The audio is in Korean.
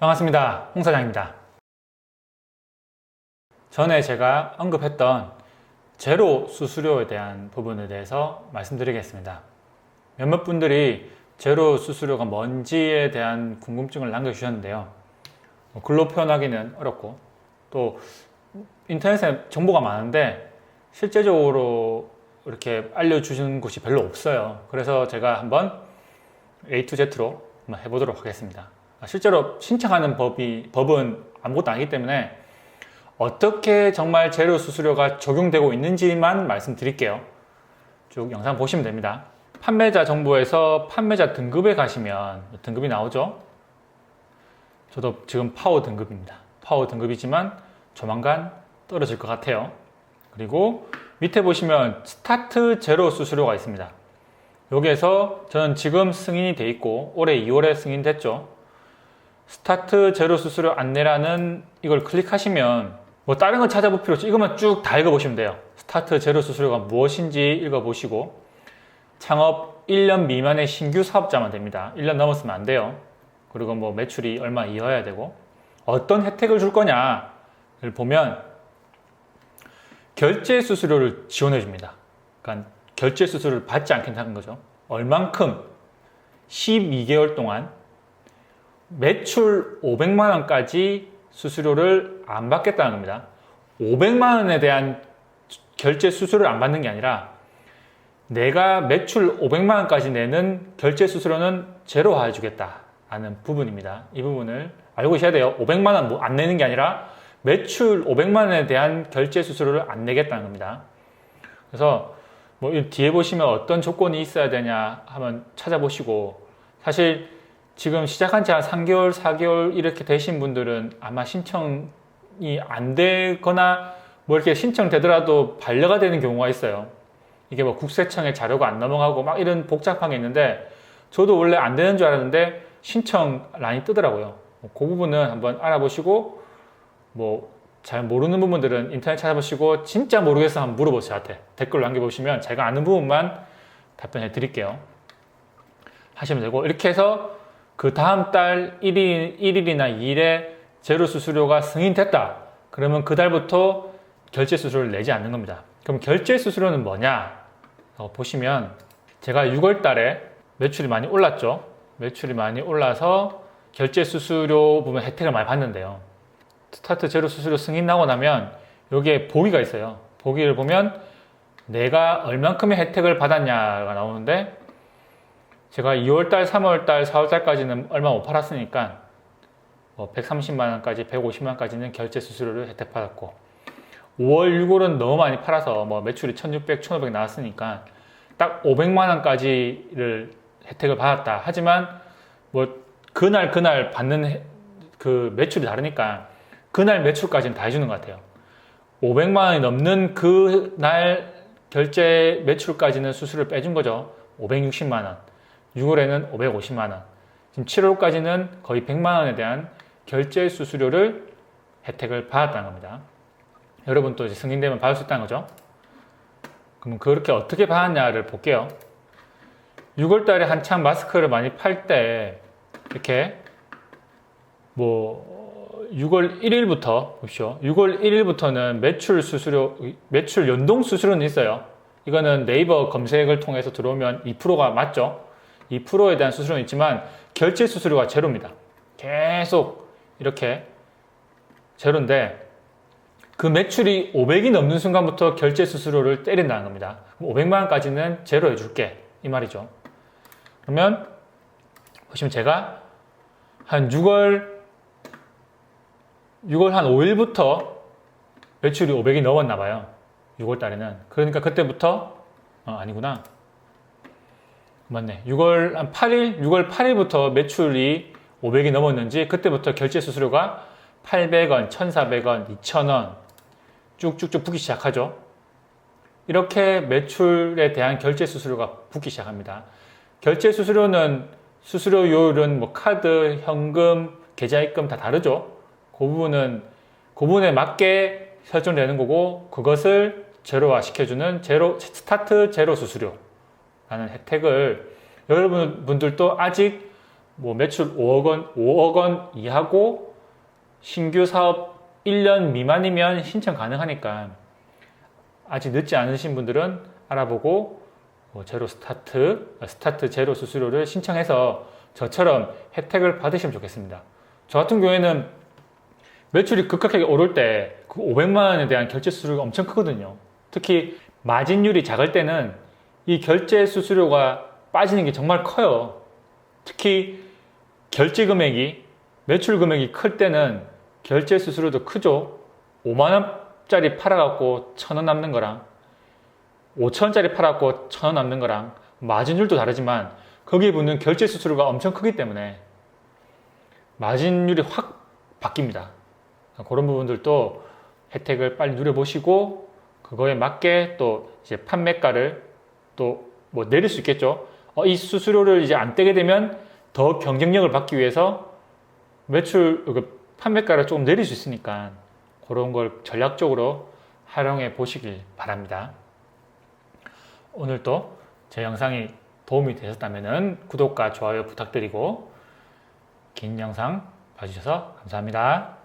반갑습니다. 홍 사장입니다. 전에 제가 언급했던 제로 수수료에 대한 부분에 대해서 말씀드리겠습니다. 몇몇 분들이 제로 수수료가 뭔지에 대한 궁금증을 남겨주셨는데요. 뭐 글로 표현하기는 어렵고 또 인터넷에 정보가 많은데 실제적으로 이렇게 알려주시는 곳이 별로 없어요. 그래서 제가 한번 A to Z로 한번 해보도록 하겠습니다. 실제로 신청하는 법이, 법은 아무것도 아니기 때문에 어떻게 정말 재료 수수료가 적용되고 있는지만 말씀드릴게요. 쭉 영상 보시면 됩니다. 판매자 정보에서 판매자 등급에 가시면 등급이 나오죠. 저도 지금 파워 등급입니다. 파워 등급이지만 조만간 떨어질 것 같아요. 그리고 밑에 보시면 스타트 제로 수수료가 있습니다. 여기에서 저는 지금 승인이 돼 있고 올해 2월에 승인됐죠. 스타트 제로 수수료 안내라는 이걸 클릭하시면 뭐 다른 건 찾아볼 필요 없이 이것만 쭉 다 읽어보시면 돼요. 스타트 제로 수수료가 무엇인지 읽어보시고 창업 1년 미만의 신규 사업자만 됩니다. 1년 넘었으면 안 돼요. 그리고 뭐 매출이 얼마 이어야 되고 어떤 혜택을 줄 거냐를 보면 결제 수수료를 지원해 줍니다. 그러니까 결제 수수료를 받지 않겠다는 거죠. 얼만큼 12개월 동안 매출 500만 원까지 수수료를 안 받겠다는 겁니다. 500만 원에 대한 결제 수수료를 안 받는 게 아니라 내가 매출 500만 원까지 내는 결제 수수료는 제로화 해주겠다 하는 부분입니다. 이 부분을 알고 계셔야 돼요. 500만 원뭐안 내는 게 아니라 매출 500만 원에 대한 결제 수수료를 안 내겠다는 겁니다. 그래서 뭐 뒤에 보시면 어떤 조건이 있어야 되냐 하면 찾아보시고 사실 지금 시작한 지 한 3개월, 4개월 이렇게 되신 분들은 아마 신청이 안 되거나 뭐 이렇게 신청되더라도 반려가 되는 경우가 있어요. 이게 뭐 국세청에 자료가 안 넘어가고 막 이런 복잡한 게 있는데 저도 원래 안 되는 줄 알았는데 신청 란이 뜨더라고요. 그 부분은 한번 알아보시고 뭐 잘 모르는 부분들은 인터넷 찾아보시고 진짜 모르겠어 한번 물어보세요 저한테 댓글 남겨보시면 제가 아는 부분만 답변해 드릴게요 하시면 되고 이렇게 해서 그 다음 달 1일, 1일이나 2일에 제로 수수료가 승인됐다. 그러면 그 달부터 결제 수수료를 내지 않는 겁니다. 그럼 결제 수수료는 뭐냐? 어, 보시면 제가 6월 달에 매출이 많이 올랐죠. 매출이 많이 올라서 결제 수수료 부분 혜택을 많이 받는데요. 스타트 제로 수수료 승인 나고 나면 여기에 보기가 있어요. 보기를 보면 내가 얼만큼의 혜택을 받았냐가 나오는데 제가 2월달, 3월달, 4월달까지는 얼마 못 팔았으니까 뭐 130만원까지, 150만원까지는 결제 수수료를 혜택 받았고 5월, 6월은 너무 많이 팔아서 뭐 매출이 1600, 1500 나왔으니까 딱 500만원까지를 혜택을 받았다. 하지만 뭐 그날 그날 받는 그 매출이 다르니까 그날 매출까지는 다 해주는 것 같아요. 500만 원이 넘는 그날 결제 매출까지는 수수료를 빼준 거죠. 560만 원. 6월에는 550만 원. 지금 7월까지는 거의 100만 원에 대한 결제 수수료를 혜택을 받았다는 겁니다. 여러분 또 이제 승인되면 받을 수 있다는 거죠. 그럼 그렇게 어떻게 받았냐를 볼게요. 6월 달에 한창 마스크를 많이 팔 때 이렇게 뭐 6월 1일부터 보십시오. 6월 1일부터는 매출 수수료, 매출 연동 수수료는 있어요. 이거는 네이버 검색을 통해서 들어오면 2%가 맞죠? 2%에 대한 수수료는 있지만 결제 수수료가 제로입니다. 계속 이렇게 제로인데 그 매출이 500이 넘는 순간부터 결제 수수료를 때린다는 겁니다. 500만 원까지는 제로 해 줄게 이 말이죠. 그러면 보시면 제가 한 6월 6월 한 5일부터 매출이 500이 넘었나 봐요. 6월 달에는. 그러니까 그때부터 어, 아니구나. 맞네. 6월 한 8일, 6월 8일부터 매출이 500이 넘었는지 그때부터 결제 수수료가 800원, 1,400원, 2,000원 쭉쭉쭉 붙기 시작하죠. 이렇게 매출에 대한 결제 수수료가 붙기 시작합니다. 결제 수수료는 수수료율은 뭐 카드, 현금, 계좌입금 다 다르죠. 그 부분은 그 부분에 맞게 설정되는 거고 그것을 제로화 시켜주는 제로 스타트 제로 수수료 라는 혜택을 여러분들도 아직 뭐 매출 5억 원, 5억 원 이하고 신규 사업 1년 미만이면 신청 가능하니까 아직 늦지 않으신 분들은 알아보고 뭐 제로 스타트, 스타트 제로 수수료를 신청해서 저처럼 혜택을 받으시면 좋겠습니다. 저 같은 경우에는 매출이 급격하게 오를 때 그 500만 원에 대한 결제 수수료가 엄청 크거든요. 특히 마진율이 작을 때는 이 결제 수수료가 빠지는 게 정말 커요. 특히 결제 금액이 매출 금액이 클 때는 결제 수수료도 크죠. 5만 원짜리 팔아갖고 천 원 남는 거랑 5천 원짜리 팔아갖고 천 원 남는 거랑 마진율도 다르지만 거기에 붙는 결제 수수료가 엄청 크기 때문에 마진율이 확 바뀝니다. 그런 부분들도 혜택을 빨리 누려보시고 그거에 맞게 또 이제 판매가를 또 뭐 내릴 수 있겠죠. 어, 이 수수료를 이제 안 떼게 되면 더 경쟁력을 받기 위해서 매출 그 판매가를 조금 내릴 수 있으니까 그런 걸 전략적으로 활용해 보시길 바랍니다. 오늘도 제 영상이 도움이 되셨다면 구독과 좋아요 부탁드리고 긴 영상 봐주셔서 감사합니다.